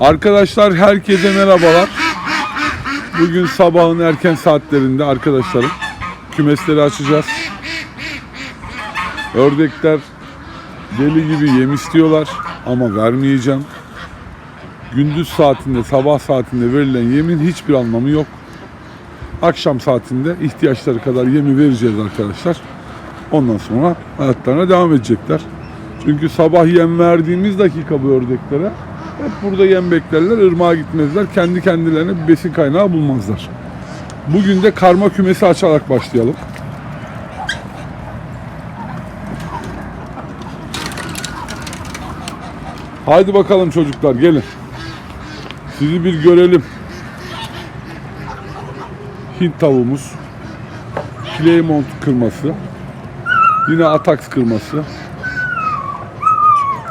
Arkadaşlar herkese merhabalar. Bugün sabahın erken saatlerinde arkadaşlarım kümesleri açacağız. Ördekler deli gibi yem istiyorlar ama vermeyeceğim. Gündüz saatinde, sabah saatinde verilen yemin hiçbir anlamı yok. Akşam saatinde ihtiyaçları kadar yemi vereceğiz arkadaşlar. Ondan sonra hayatlarına devam edecekler. Çünkü sabah yem verdiğimiz dakika bu ördeklere hep burada yem beklerler, ırmağa gitmezler. Kendi kendilerine bir besin kaynağı bulmazlar. Bugün de karma kümesi açarak başlayalım. Haydi bakalım çocuklar gelin. Sizi bir görelim. Hint tavuğumuz. Claymont kırması. Yine Atax kırması.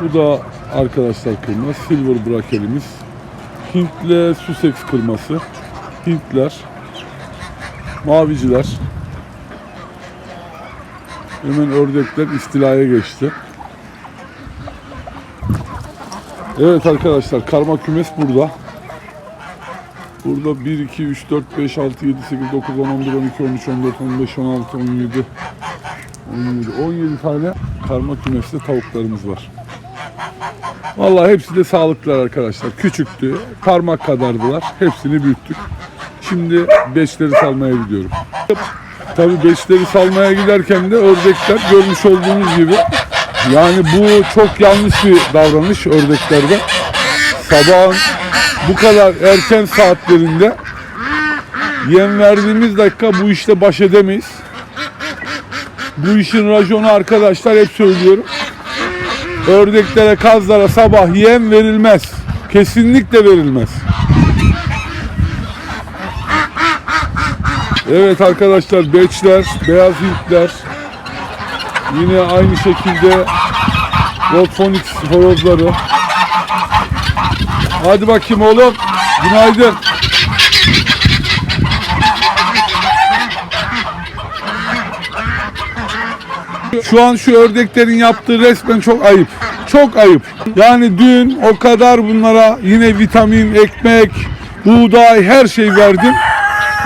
Bu da arkadaşlar kırma. Silver brakelimiz. Hint'le Sussex kırması. Hintler. Maviciler. Hemen ördekler istilaya geçti. Evet arkadaşlar karma kümes burada. Burada 1, 2, 3, 4, 5, 6, 7, 8, 9, 10, 11, 12, 13, 14, 15, 16, 17, 17, 17 tane karma kümesli tavuklarımız var. Vallahi hepsi de sağlıklılar arkadaşlar. Küçüktü, parmak kadardılar. Hepsini büyüttük. Şimdi beşleri salmaya gidiyorum. Tabii beşleri salmaya giderken de ördekler görmüş olduğunuz gibi yani bu çok yanlış bir davranış ördeklerde. Sabahın bu kadar erken saatlerinde yem verdiğimiz dakika bu işte baş edemeyiz. Bu işin raconu arkadaşlar hep söylüyorum. Ördeklere, kazlara sabah yem verilmez. Kesinlikle verilmez. Evet arkadaşlar beçler, beyaz hintler, Yine aynı şekilde Rodphonics horozları. Hadi bakayım oğlum. Günaydın. Şu an şu ördeklerin yaptığı resmen çok ayıp. Çok ayıp. Yani dün o kadar bunlara yine vitamin, ekmek, buğday her şey verdim.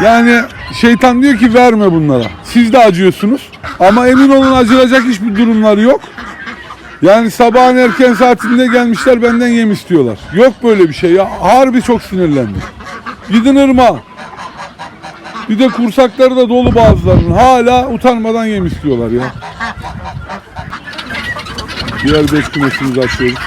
Yani şeytan diyor ki verme bunlara. Siz de acıyorsunuz. Ama emin olun acılacak hiçbir durumları yok. Yani sabahın erken saatinde gelmişler benden yem istiyorlar. Yok böyle bir şey ya. Harbi çok sinirlendim. Gidin ırma. Bir de kursakları da dolu bazılarının. Hala utanmadan yem istiyorlar ya. Diğer beş kümesimizi açıyoruz.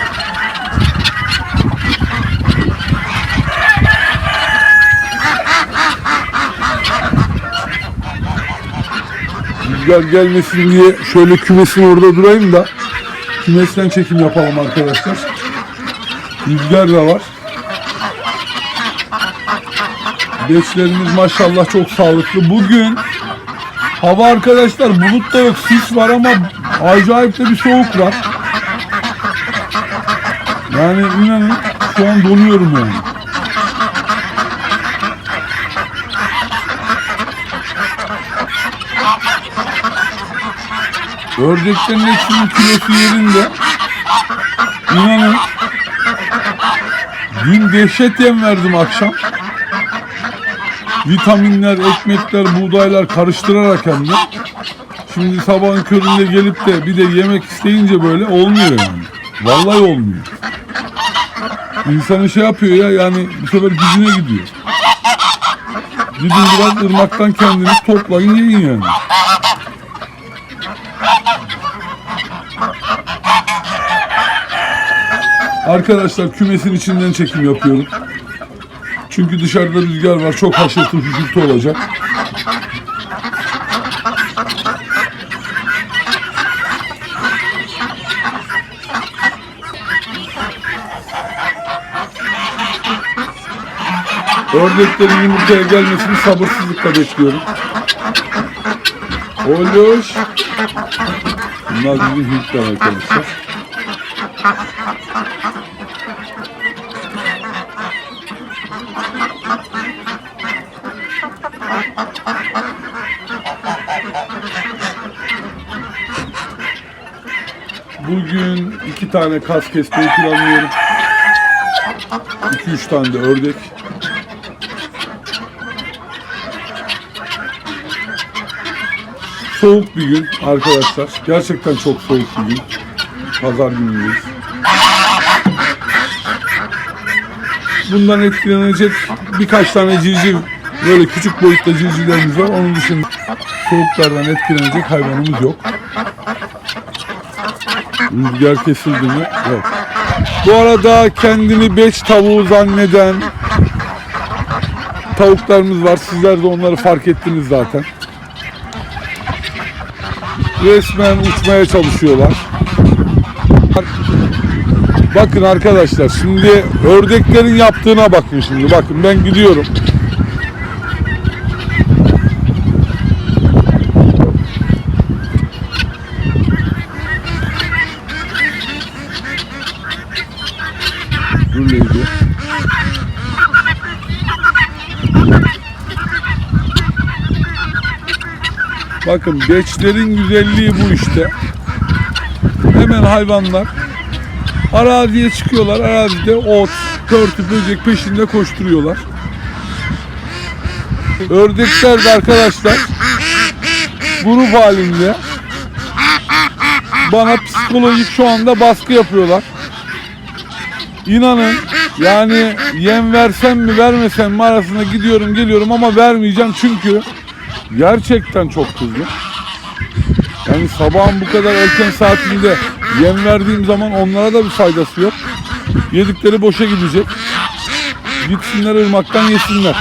Rüzgar gelmesin diye şöyle kümesin orada durayım da kümesten çekim yapalım arkadaşlar. Rüzgar da var. Beçlerimiz maşallah çok sağlıklı. Bugün hava arkadaşlar bulut da yok sis var ama acayip de bir soğuk var. Yani inanın şu an donuyorum yani. Ördeklerin hepsinin kilosu yerinde. İnanın. Dün dehşet yem verdim akşam. Vitaminler, ekmekler, buğdaylar karıştırarak hem de. Şimdi sabahın köründe gelip de bir de yemek isteyince böyle olmuyor yani. Vallahi olmuyor. İnsanı şey yapıyor ya yani bu sefer gücüne gidiyor. Gidin biraz ırmaktan kendiniz toplayın yiyin yani. Arkadaşlar kümesin içinden çekim yapıyorum. Çünkü dışarıda rüzgar var. Çok haşırtı hüşürtü olacak. Ördeklerin yumurtaya gelmesini sabırsızlıkla bekliyorum. Oluş. Bunlar bizim Hintler arkadaşlar. Bugün iki tane kas kesmeyi planlıyorum. 2-3 tane de ördek. Soğuk bir gün arkadaşlar. Gerçekten çok soğuk bir gün. Pazar günündeyiz. Bundan etkilenecek birkaç tane civciv böyle küçük boyutta civcivlerimiz var. Onun dışında soğuklardan etkilenecek hayvanımız yok. Rüzgar kesildi mi? Yok. Bu arada kendini beç tavuğu zanneden tavuklarımız var. Sizler de onları fark ettiniz zaten. Resmen uçmaya çalışıyorlar. Bakın arkadaşlar şimdi ördeklerin yaptığına bakın şimdi. Bakın ben gidiyorum. Dur neydi? Bakın beçlerin güzelliği bu işte. Hemen hayvanlar araziye çıkıyorlar. Arazide ot, törtü, böcek peşinde koşturuyorlar. Ördekler de arkadaşlar grup halinde bana psikolojik şu anda baskı yapıyorlar. İnanın yani yem versem mi vermesem mi arasında gidiyorum geliyorum ama vermeyeceğim çünkü gerçekten çok kızdım. Yani sabahın bu kadar erken saatinde yem verdiğim zaman onlara da bir faydası yok. Yedikleri boşa gidecek. Gitsinler ırmaktan yesinler.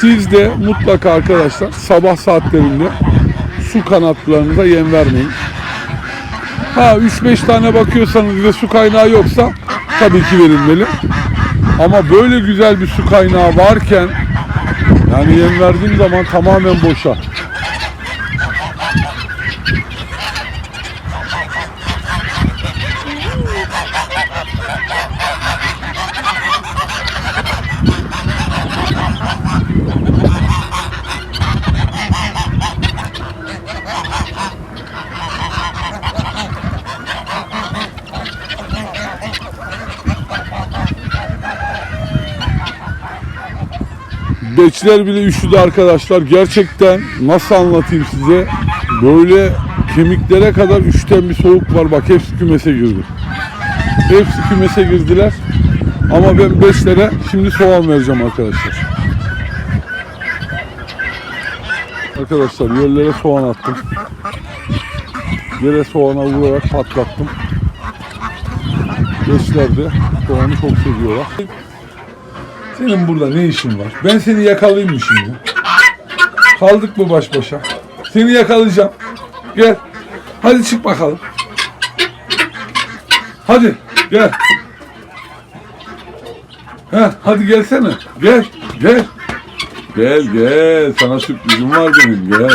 Siz de mutlaka arkadaşlar sabah saatlerinde su kanatlarınıza yem vermeyin. Ha 3-5 tane bakıyorsanız ve su kaynağı yoksa tabii ki verilmeli. Ama böyle güzel bir su kaynağı varken yani yem verdiğim zaman tamamen boşa. Beçler bile üşüdü arkadaşlar. Gerçekten nasıl anlatayım size? Böyle kemiklere kadar üşüten bir soğuk var. Bak hepsi kümese girdi. Hepsi kümese girdiler. Ama ben beçlere şimdi soğan vereceğim arkadaşlar. Arkadaşlar yerlere soğan attım. Yere soğana vurarak patlattım. Beçler de soğanı çok seviyorlar. Senin burada ne işin var? Ben seni yakalayayım mı şimdi? Kaldık mı baş başa? Seni yakalayacağım. Gel. Hadi çık bakalım. Hadi gel. Heh, hadi gelsene. Gel. Gel. Gel gel. Sana sürprizim var benim. Gel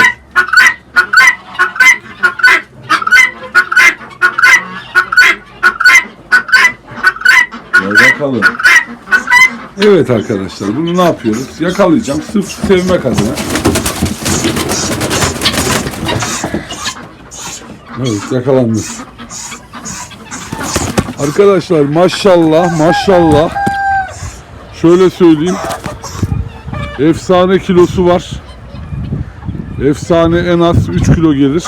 Evet arkadaşlar bunu ne yapıyoruz? Yakalayacağım sırf sevmek adına. Evet yakalandı. Arkadaşlar maşallah maşallah şöyle söyleyeyim efsane kilosu var. Efsane en az 3 kilo gelir.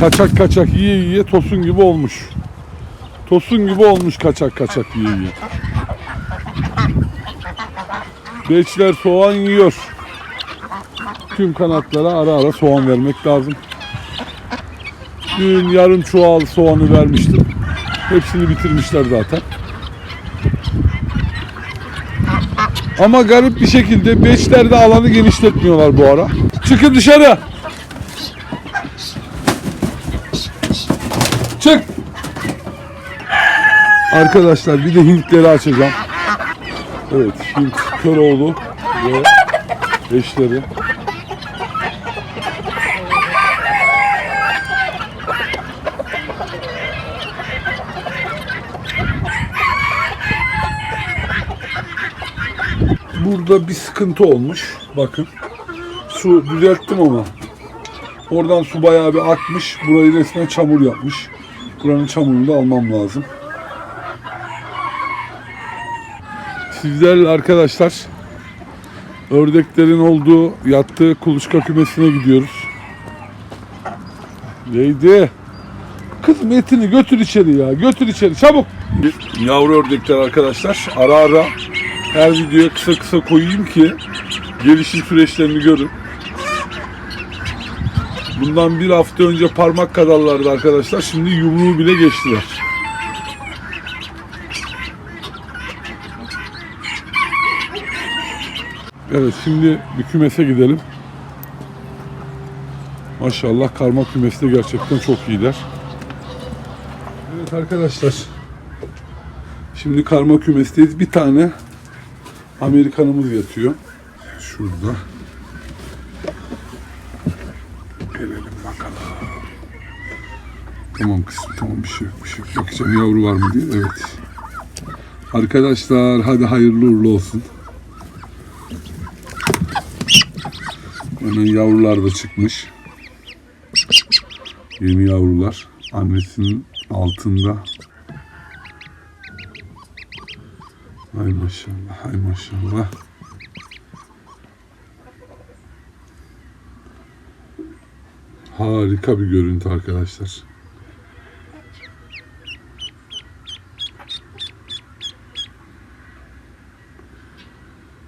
Kaçak kaçak yiye yiye tosun gibi olmuş. Tosun gibi olmuş kaçak kaçak yiye yiye. Beçler soğan yiyor. Tüm kanatlara ara ara soğan vermek lazım. Dün yarım çuval soğanı vermiştim. Hepsini bitirmişler zaten. Ama garip bir şekilde beçler de alanı genişletmiyorlar bu ara. Çıkın dışarı. Çık. Arkadaşlar bir de Hintleri açacağım. Evet, Hint Köroğlu ve eşleri. Burada bir sıkıntı olmuş. Bakın. Su düzelttim ama. Oradan su bayağı bir akmış. Burayı resmen çamur yapmış. Buranın çamurunu da almam lazım. Sizlerle arkadaşlar ördeklerin olduğu yattığı kuluçka kümesine gidiyoruz. Neydi? Kızım etini götür içeri ya. Götür içeri çabuk. Yavru ördekler arkadaşlar. Ara ara her videoya kısa kısa koyayım ki gelişim süreçlerini görün. Bundan bir hafta önce parmak kadarlardı arkadaşlar. Şimdi yumruğu bile geçtiler. Evet şimdi bir kümese gidelim. Maşallah karma kümesi de gerçekten çok iyiler. Evet arkadaşlar. Şimdi karma kümesteyiz. Bir tane Amerikanımız yatıyor. Şurada. Gelelim bakalım. Tamam kızım tamam bir şey yok bir şey yok. Bakacağım yavru var mı diye. Evet. Arkadaşlar hadi hayırlı uğurlu olsun. Hemen yavrular da çıkmış. Yeni yavrular. Annesinin altında. Hay maşallah, hay maşallah. Harika bir görüntü arkadaşlar.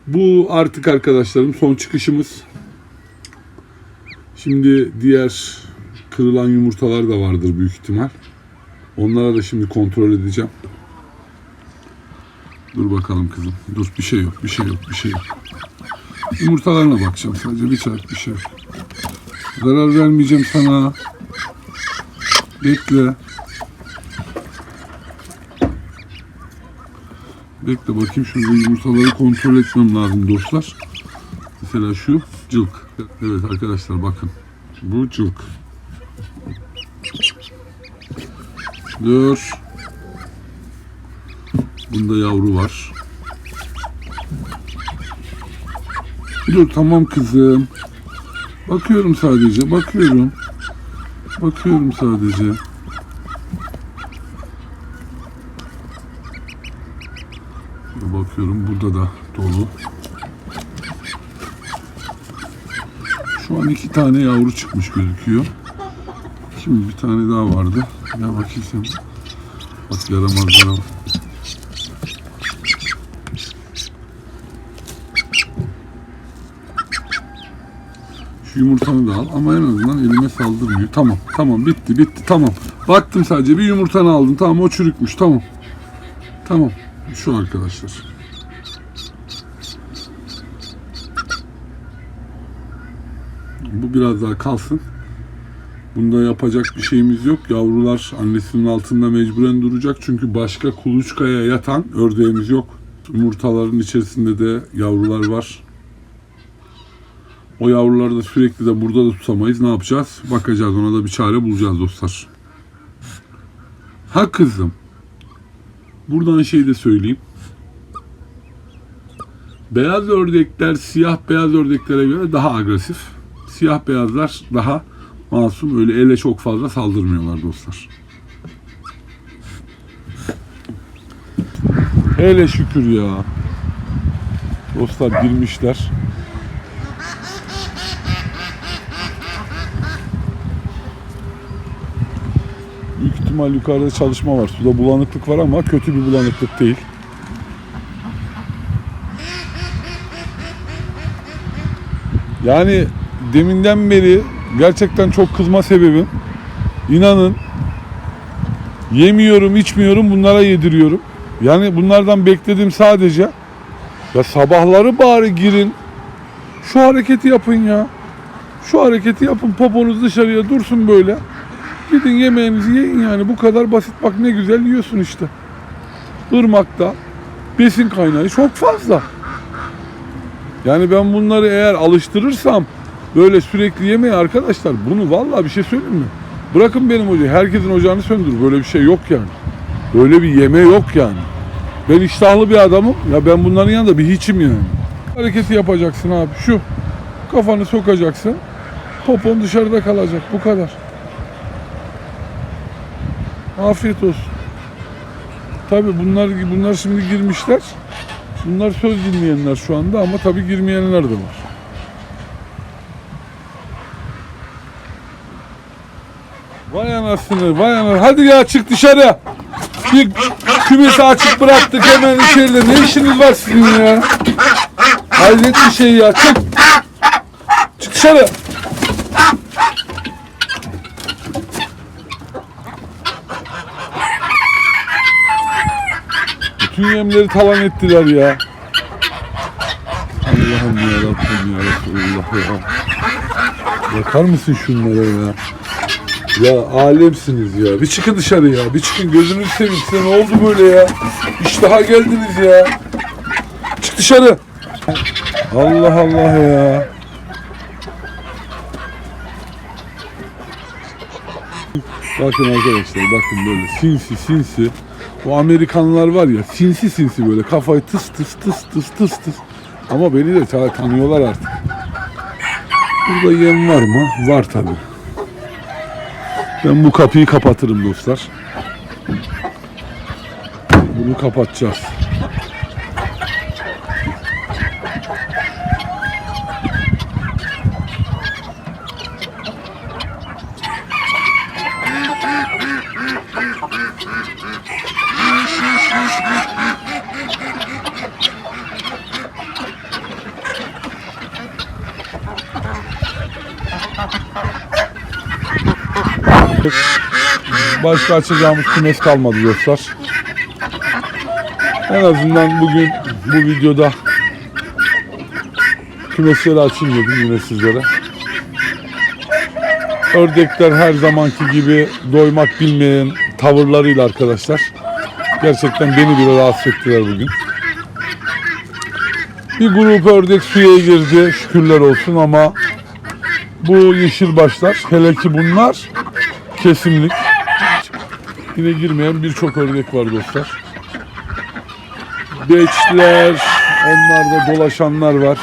Bu artık arkadaşlarım son çıkışımız. Şimdi diğer kırılan yumurtalar da vardır büyük ihtimal. Onlara da şimdi kontrol edeceğim. Dur bakalım kızım. Dur bir şey yok, bir şey yok, bir şey yok. Yumurtalarına bakacağım sadece bir saat bir şey yok. Zarar vermeyeceğim sana. Bekle. Bekle bakayım şurada yumurtaları kontrol etmem lazım dostlar. Mesela şu cılk. Evet arkadaşlar bakın. Bu cılk. Dur. Bunda yavru var. Dur tamam kızım. Bakıyorum sadece, bakıyorum. Bakıyorum sadece. Bakıyorum burada da dolu. Şu an iki tane yavru çıkmış gözüküyor. Şimdi bir tane daha vardı. Ya bakayım sen. Bak yaramazlara bak. Şu yumurtanı da al ama en azından elime saldırmıyor. Tamam, tamam bitti, bitti, tamam. Baktım sadece bir yumurtanı aldın. Tamam o çürükmüş, tamam. Tamam, şu arkadaşlar. Bu biraz daha kalsın. Bunda yapacak bir şeyimiz yok. Yavrular annesinin altında mecburen duracak. Çünkü başka kuluçkaya yatan ördeğimiz yok. Yumurtaların içerisinde de yavrular var. O yavruları da sürekli de burada da tutamayız. Ne yapacağız? Bakacağız. Ona da bir çare bulacağız dostlar. Ha kızım. Buradan şey de söyleyeyim. Beyaz ördekler siyah beyaz ördeklere göre daha agresif. Siyah beyazlar daha masum. Öyle ele çok fazla saldırmıyorlar dostlar. Hele şükür ya. Dostlar girmişler. Büyük ihtimal yukarıda çalışma var. Suda bulanıklık var ama kötü bir bulanıklık değil. Yani deminden beri gerçekten çok kızma sebebim inanın yemiyorum içmiyorum bunlara yediriyorum. Yani bunlardan bekledim sadece ya sabahları bari girin şu hareketi yapın ya. Şu hareketi yapın poponuz dışarıya dursun böyle. Gidin yemeğinizi yiyin yani bu kadar basit bak ne güzel yiyorsun işte. Irmakta besin kaynağı çok fazla. Yani ben bunları eğer alıştırırsam böyle sürekli yemeye arkadaşlar bunu vallahi bir şey söyleyeyim mi? Bırakın benim ocağı. Herkesin ocağını söndür. Böyle bir şey yok yani. Böyle bir yeme yok yani. Ben iştahlı bir adamım. Ya ben bunların yanında bir hiçim yani. Hareketi yapacaksın abi. Şu. Kafanı sokacaksın. Popon dışarıda kalacak. Bu kadar. Afiyet olsun. Tabi bunlar bunlar şimdi girmişler. Bunlar söz dinleyenler şu anda ama tabi girmeyenler de var. Vay anasını, vay anasını. Hadi ya çık dışarı. Bir kümesi açık bıraktık hemen içeride. Ne işiniz var sizin ya? Hayret bir şey ya. Çık. Çık dışarı. Bütün yemleri talan ettiler ya. Allah'ım ya Rabbim ya Resulullah ya. Bakar mısın şunlara ya? Ya alemsiniz ya. Bir çıkın dışarı ya. Bir çıkın gözünüzü seveyim. Size ne oldu böyle ya? İştaha geldiniz ya. Çık dışarı. Allah Allah ya. Bakın arkadaşlar bakın böyle sinsi sinsi. O Amerikanlar var ya sinsi sinsi böyle kafayı tıs tıs tıs tıs tıs tıs. Ama beni de ta- tanıyorlar artık. Burada yem var mı? Var tabi. Ben bu kapıyı kapatırım dostlar. Bunu kapatacağız. Başka açacağımız kümes kalmadı dostlar. En azından bugün bu videoda kümesleri açayım dedim yine sizlere. Ördekler her zamanki gibi doymak bilmeyen tavırlarıyla arkadaşlar. Gerçekten beni bile rahatsız ettiler bugün. Bir grup ördek suya girdi şükürler olsun ama bu yeşil başlar hele ki bunlar kesinlik. Yine girmeyen birçok ördek var dostlar. Beçler, onlarda dolaşanlar var.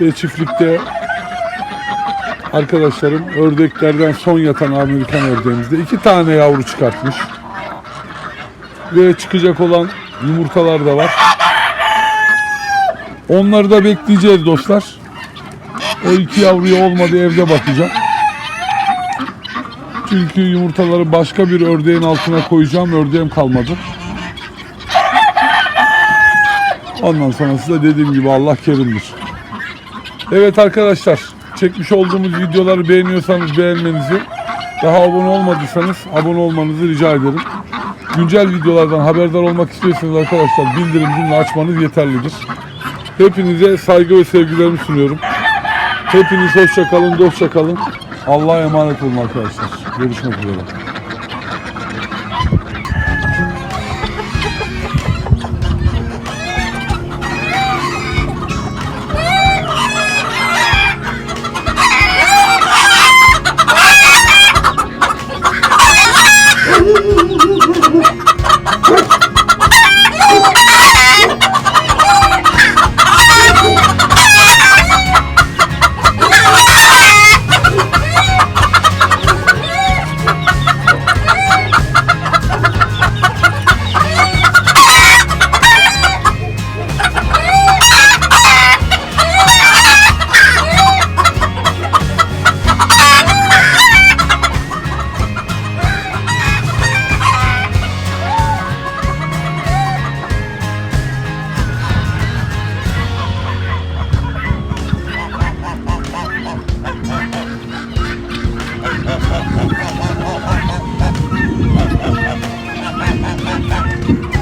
Ve çiftlikte arkadaşlarım ördeklerden son yatan Amerikan ördeğimizde iki tane yavru çıkartmış. Ve çıkacak olan yumurtalar da var. Onları da bekleyeceğiz dostlar. O iki yavruya olmadı evde bakacağım. Çünkü yumurtaları başka bir ördeğin altına koyacağım. Ördeğim kalmadı. Ondan sonrası da dediğim gibi Allah kerimdir. Evet arkadaşlar. Çekmiş olduğumuz videoları beğeniyorsanız beğenmenizi, daha abone olmadıysanız abone olmanızı rica ederim. Güncel videolardan haberdar olmak istiyorsanız arkadaşlar bildirim açmanız yeterlidir. Hepinize saygı ve sevgilerimi sunuyorum. Hepiniz hoşça kalın, dostça kalın. Allah'a emanet olun arkadaşlar. Görüşmek üzere. Ha ha ha!